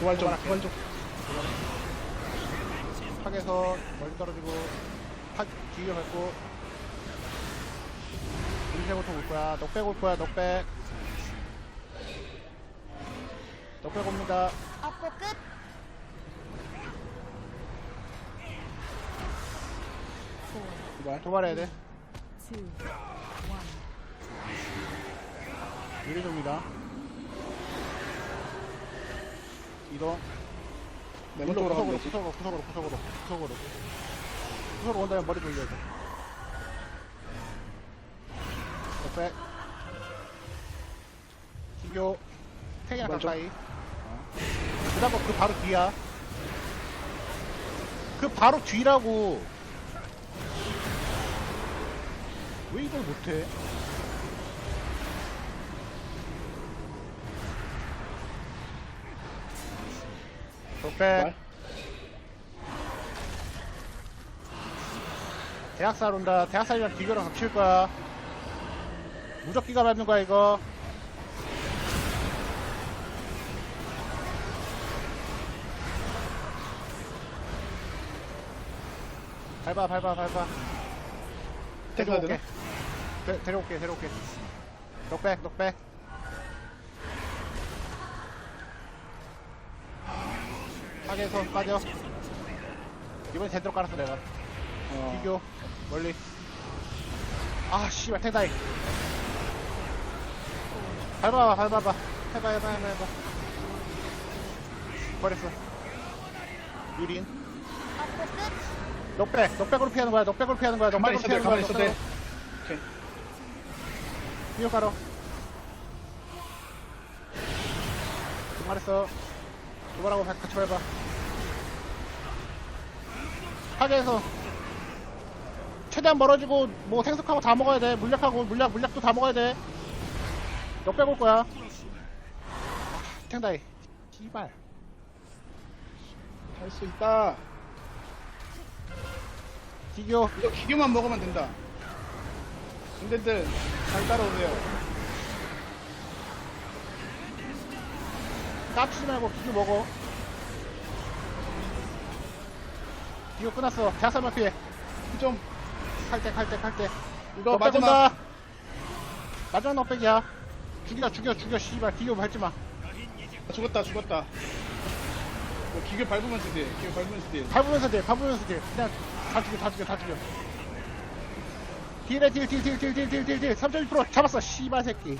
부활 좀. 부활 좀. 탁에서 멀리 떨어지고 탁 뒤에 밟고 인쇄고통 올 거야 넉백 올 거야 넉백 넉백 옵니다 업고 끝. 부활. 도발해야 돼 two, one. 유리 줍니다 이동. 네모 일로 쪽으로 가면 구석으로 되지. 구석으로 구석으로 구석으로. 구석으로 구석으로 온 다음에 머리 돌려야 돼 넉백 기교 탱이랑 먼저. 가까이. 그 다음 그 바로 뒤야. 그 바로 뒤라고. 왜 이걸 못해 부활. 대학살 온다. 대학살이랑 기교랑 합칠 거야. 무적기가 밟는 거야, 이거. 밟아, 밟아, 밟아. 데려올게. 데, 데려올게, 데려올게. 넉백, 넉백. 하계에서 빠져. 이번엔 제대로 깔았어, 내가. 어, 비교. 멀리. 아 씨발 태다이. 밟아봐 밟아봐. 해봐 해봐 해봐 해봐. 버렸어. 유린. 넉백. 넉백으로 피하는 거야 넉백으로 피하는 거야 가만히 넉백으로 있어도 돼, 피하는 거야 가만히 있어도 돼. 넉백으로. 오케이. 비교 가로 말했어. 도발하고 같이 밟아 하계에서 최대한 멀어지고 뭐 생석하고 다 먹어야 돼. 물약하고 물약 물약도 다 먹어야 돼. 넉백 올 거야. 아, 탱다이. 씨발. 할 수 있다. 기교. 이거 기교만 먹으면 된다. 군대들 잘 따라오세요. 까치지 말고 기교 먹어 기교 끝났어. 대학살만 피해 좀 칼때 칼때 칼때 이거 마지막. 온다. 마지막 넉백이야. 죽여 죽여 죽여 씨발. 기교 밟지마. 아, 죽었다 죽었다. 이거 기교 밟으면서 돼. 기교 밟으면서 돼. 밟으면서 돼 밟으면서 돼. 그냥 다 죽여 다 죽여 다 죽여. 딜에 딜 딜 딜 딜 딜 딜 딜딜 3.1% 잡았어 씨발 새끼